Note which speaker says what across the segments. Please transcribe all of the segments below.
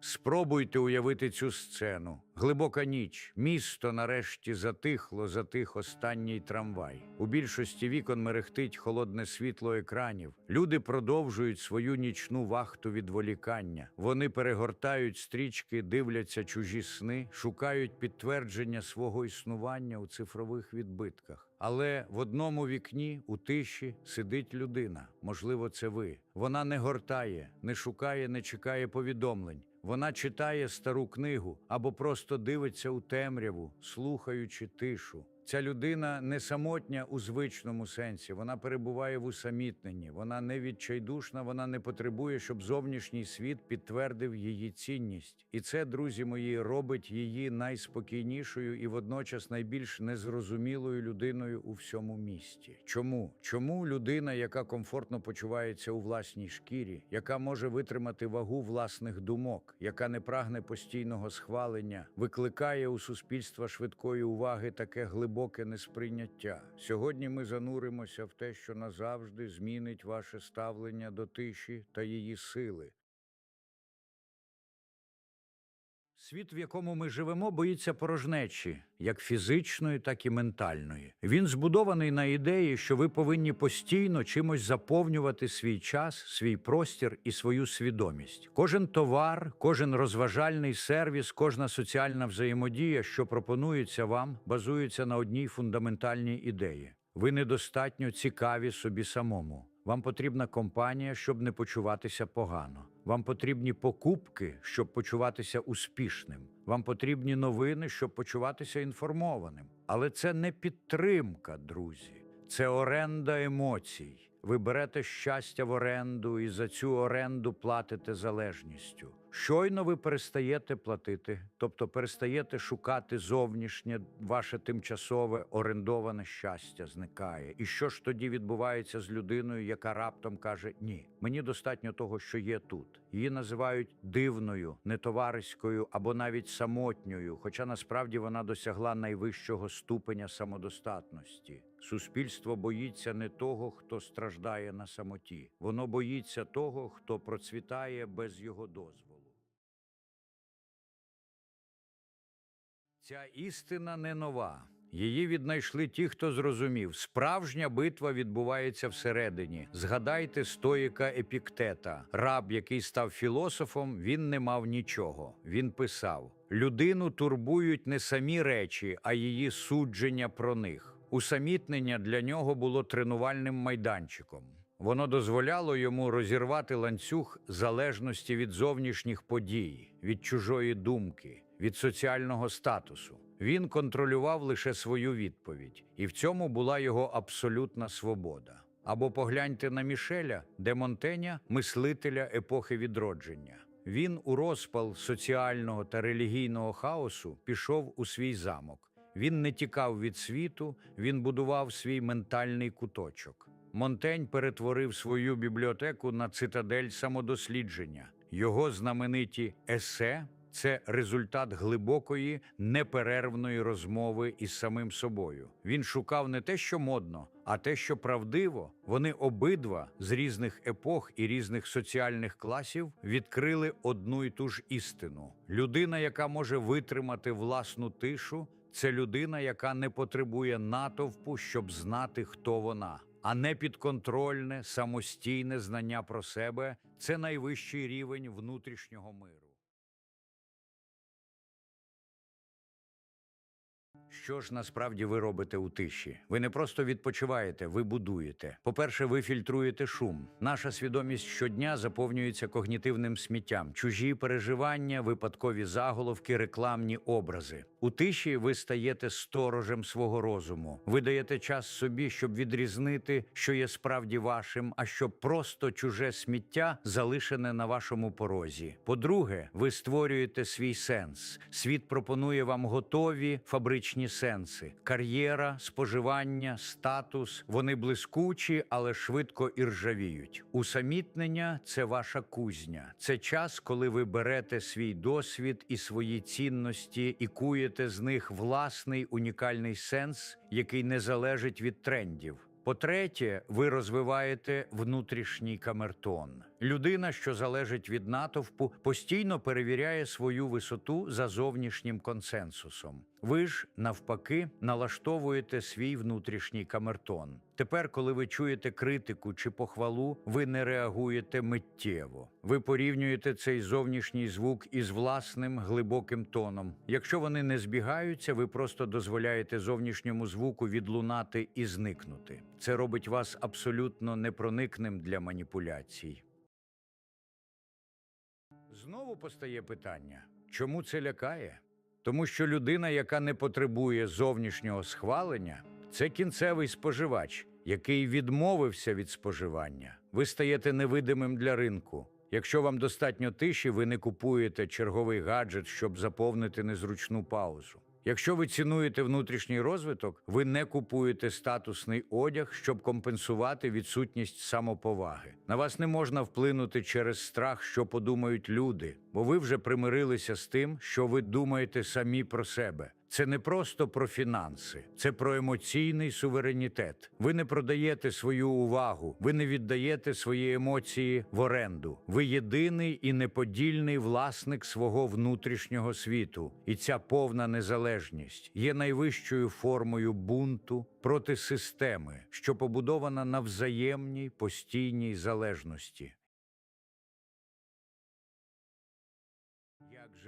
Speaker 1: Спробуйте уявити цю сцену. Глибока ніч, місто нарешті затихло, затих останній трамвай. У більшості вікон мерехтить холодне світло екранів. Люди продовжують свою нічну вахту відволікання. Вони перегортають стрічки, дивляться чужі сни, шукають підтвердження свого існування у цифрових відбитках. Але в одному вікні у тиші сидить людина. Можливо, це ви. Вона не гортає, не шукає, не чекає повідомлень. Вона читає стару книгу або просто дивиться у темряву, слухаючи тишу. Ця людина не самотня у звичному сенсі. Вона перебуває в усамітненні. Вона не відчайдушна, вона не потребує, щоб зовнішній світ підтвердив її цінність. І це, друзі мої, робить її найспокійнішою і водночас найбільш незрозумілою людиною у всьому місті. Чому? Чому людина, яка комфортно почувається у власній шкірі, яка може витримати вагу власних думок, яка не прагне постійного схвалення, викликає у суспільства швидкої уваги таке глибоке несприйняття. Сьогодні ми зануримося в те, що назавжди змінить ваше ставлення до тиші та її сили. Світ, в якому ми живемо, боїться порожнечі, як фізичної, так і ментальної. Він збудований на ідеї, що ви повинні постійно чимось заповнювати свій час, свій простір і свою свідомість. Кожен товар, кожен розважальний сервіс, кожна соціальна взаємодія, що пропонується вам, базується на одній фундаментальній ідеї. Ви недостатньо цікаві собі самому. Вам потрібна компанія, щоб не почуватися погано. Вам потрібні покупки, щоб почуватися успішним. Вам потрібні новини, щоб почуватися інформованим. Але це не підтримка, друзі. Це оренда емоцій. Ви берете щастя в оренду і за цю оренду платите залежністю. Щойно ви перестаєте платити, тобто перестаєте шукати зовнішнє, ваше тимчасове орендоване щастя зникає. І що ж тоді відбувається з людиною, яка раптом каже: Ні, мені достатньо того, що є тут. Її називають дивною, нетовариською або навіть самотньою, хоча насправді вона досягла найвищого ступеня самодостатності. Суспільство боїться не того, хто страждає на самоті, воно боїться того, хто процвітає без його дозволу. Ця істина не нова. Її віднайшли ті, хто зрозумів. Справжня битва відбувається всередині. Згадайте стоїка Епіктета. Раб, який став філософом, він не мав нічого. Він писав: людину турбують не самі речі, а її судження про них. Усамітнення для нього було тренувальним майданчиком. Воно дозволяло йому розірвати ланцюг залежності від зовнішніх подій, від чужої думки, від соціального статусу. Він контролював лише свою відповідь, і в цьому була його абсолютна свобода. Або погляньте на Мішеля, де Монтеня мислителя епохи відродження. Він у розпал соціального та релігійного хаосу пішов у свій замок. Він не тікав від світу, він будував свій ментальний куточок. Монтень перетворив свою бібліотеку на цитадель самодослідження. Його знамениті есе це результат глибокої, неперервної розмови із самим собою. Він шукав не те, що модно, а те, що правдиво. Вони обидва з різних епох і різних соціальних класів відкрили одну і ту ж істину. Людина, яка може витримати власну тишу, це людина, яка не потребує натовпу, щоб знати, хто вона. А непідконтрольне, самостійне знання про себе це найвищий рівень внутрішнього миру. Що ж насправді ви робите у тиші? Ви не просто відпочиваєте, ви будуєте. По-перше, ви фільтруєте шум. Наша свідомість щодня заповнюється когнітивним сміттям, чужі переживання, випадкові заголовки, рекламні образи. У тиші ви стаєте сторожем свого розуму. Ви даєте час собі, щоб відрізнити, що є справді вашим, а що просто чуже сміття залишене на вашому порозі. По-друге, ви створюєте свій сенс. Світ пропонує вам готові фабричні сенси: кар'єра, споживання, статус. Вони блискучі, але швидко іржавіють. Усамітнення це ваша кузня. Це час, коли ви берете свій досвід і свої цінності і куєте з них власний унікальний сенс, який не залежить від трендів. По-третє, ви розвиваєте внутрішній камертон. Людина, що залежить від натовпу, постійно перевіряє свою висоту за зовнішнім консенсусом. Ви ж, навпаки, налаштовуєте свій внутрішній камертон. Тепер, коли ви чуєте критику чи похвалу, ви не реагуєте миттєво. Ви порівнюєте цей зовнішній звук із власним глибоким тоном. Якщо вони не збігаються, ви просто дозволяєте зовнішньому звуку відлунати і зникнути. Це робить вас абсолютно непроникним для маніпуляцій. Знову постає питання, чому це лякає? Тому що людина, яка не потребує зовнішнього схвалення, це кінцевий споживач, який відмовився від споживання. Ви стаєте невидимим для ринку. Якщо вам достатньо тиші, ви не купуєте черговий гаджет, щоб заповнити незручну паузу. Якщо ви цінуєте внутрішній розвиток, ви не купуєте статусний одяг, щоб компенсувати відсутність самоповаги. На вас не можна вплинути через страх, що подумають люди, бо ви вже примирилися з тим, що ви думаєте самі про себе. Це не просто про фінанси, це про емоційний суверенітет. Ви не продаєте свою увагу, ви не віддаєте свої емоції в оренду. Ви єдиний і неподільний власник свого внутрішнього світу. І ця повна незалежність є найвищою формою бунту проти системи, що побудована на взаємній постійній залежності.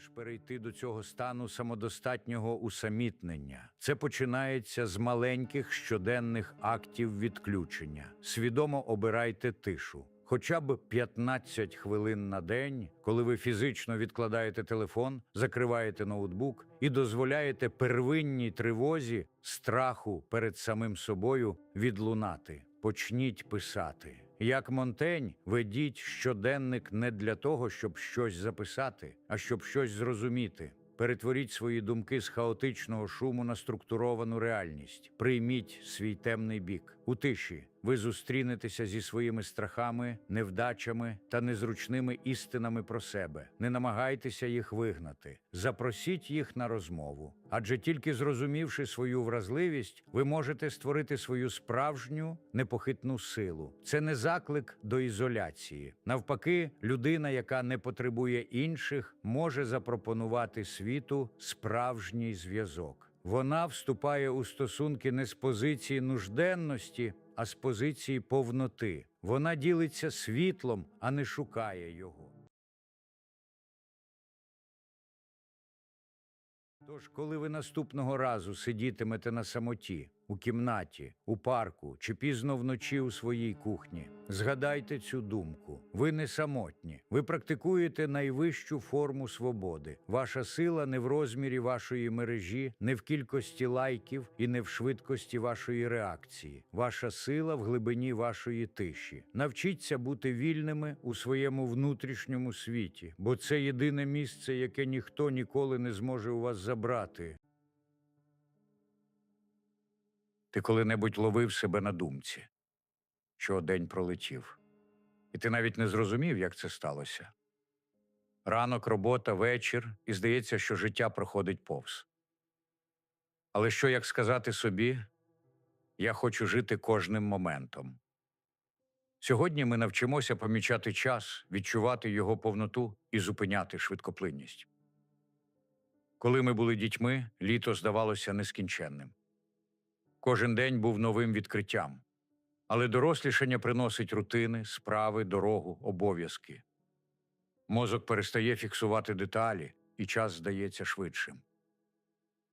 Speaker 1: Ж перейти до цього стану самодостатнього усамітнення? Це починається з маленьких щоденних актів відключення. Свідомо обирайте тишу. Хоча б 15 хвилин на день, коли ви фізично відкладаєте телефон, закриваєте ноутбук і дозволяєте первинній тривозі, страху перед самим собою відлунати. Почніть писати. Як Монтень, ведіть щоденник не для того, щоб щось записати, а щоб щось зрозуміти. Перетворіть свої думки з хаотичного шуму на структуровану реальність. Прийміть свій темний бік. У тиші ви зустрінетеся зі своїми страхами, невдачами та незручними істинами про себе. Не намагайтеся їх вигнати. Запросіть їх на розмову. Адже тільки зрозумівши свою вразливість, ви можете створити свою справжню непохитну силу. Це не заклик до ізоляції. Навпаки, людина, яка не потребує інших, може запропонувати світу справжній зв'язок. Вона вступає у стосунки не з позиції нужденності, а з позиції повноти. Вона ділиться світлом, а не шукає його. Тож, коли ви наступного разу сидітимете на самоті, у кімнаті, у парку чи пізно вночі у своїй кухні, згадайте цю думку. Ви не самотні. Ви практикуєте найвищу форму свободи. Ваша сила не в розмірі вашої мережі, не в кількості лайків і не в швидкості вашої реакції. Ваша сила в глибині вашої тиші. Навчіться бути вільними у своєму внутрішньому світі, бо це єдине місце, яке ніхто ніколи не зможе у вас забрати. Ти коли-небудь ловив себе на думці, що день пролетів, і ти навіть не зрозумів, як це сталося. Ранок, робота, вечір, і здається, що життя проходить повз. Але що як сказати собі, я хочу жити кожним моментом. Сьогодні ми навчимося помічати час, відчувати його повноту і зупиняти швидкоплинність. Коли ми були дітьми, літо здавалося нескінченним. Кожен день був новим відкриттям. Але дорослішання приносить рутини, справи, дорогу, обов'язки. Мозок перестає фіксувати деталі, і час здається швидшим.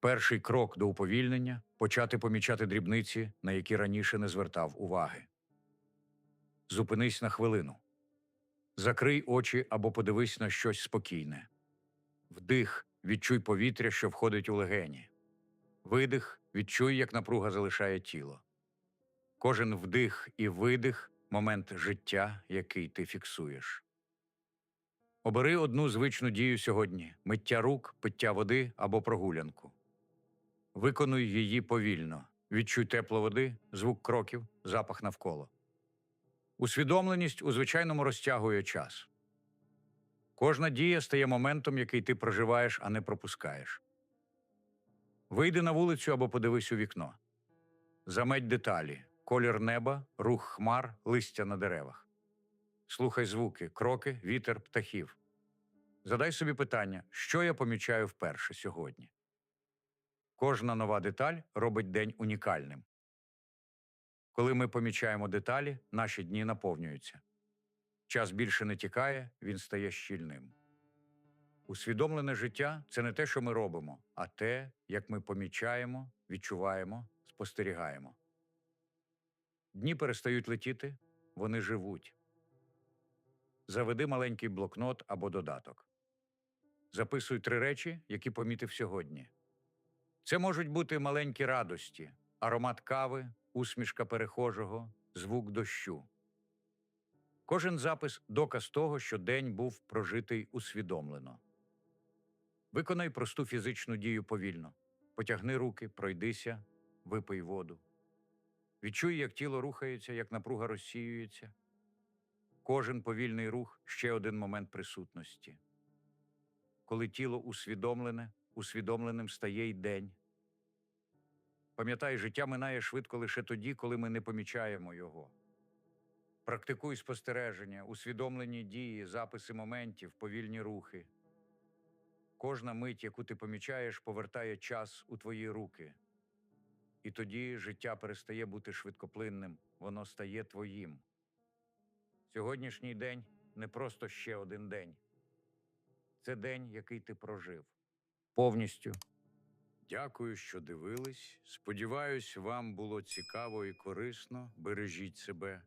Speaker 1: Перший крок до уповільнення почати помічати дрібниці, на які раніше не звертав уваги. Зупинись на хвилину. Закрий очі або подивись на щось спокійне. Вдих, відчуй повітря, що входить у легені. Видих, відчуй, як напруга залишає тіло. Кожен вдих і видих момент життя, який ти фіксуєш. Обери одну звичну дію сьогодні: миття рук, пиття води або прогулянку. Виконуй її повільно. Відчуй тепло води, звук кроків, запах навколо. Усвідомленість у звичайному розтягує час. Кожна дія стає моментом, який ти проживаєш, а не пропускаєш. Вийди на вулицю або подивись у вікно. Заметь деталі: колір неба, рух хмар, листя на деревах. Слухай звуки, кроки, вітер, птахів. Задай собі питання, що я помічаю вперше сьогодні. Кожна нова деталь робить день унікальним. Коли ми помічаємо деталі, наші дні наповнюються. Час більше не тікає, він стає щільним. Усвідомлене життя це не те, що ми робимо, а те, як ми помічаємо, відчуваємо, спостерігаємо. Дні перестають летіти, вони живуть. Заведи маленький блокнот або додаток. Записуй три речі, які помітив сьогодні. Це можуть бути маленькі радості, аромат кави, усмішка перехожого, звук дощу. Кожен запис доказ того, що день був прожитий усвідомлено. Виконай просту фізичну дію повільно. Потягни руки, пройдися, випий воду. Відчуй, як тіло рухається, як напруга розсіюється. Кожен повільний рух ще один момент присутності. Коли тіло усвідомлене, усвідомленим стає й день. Пам'ятай, життя минає швидко лише тоді, коли ми не помічаємо його. Практикуй спостереження, усвідомлені дії, записи моментів, повільні рухи. Кожна мить, яку ти помічаєш, повертає час у твої руки. І тоді життя перестає бути швидкоплинним, воно стає твоїм. Сьогоднішній день не просто ще один день. Це день, який ти прожив. Повністю. Дякую, що дивились. Сподіваюсь, вам було цікаво і корисно. Бережіть себе.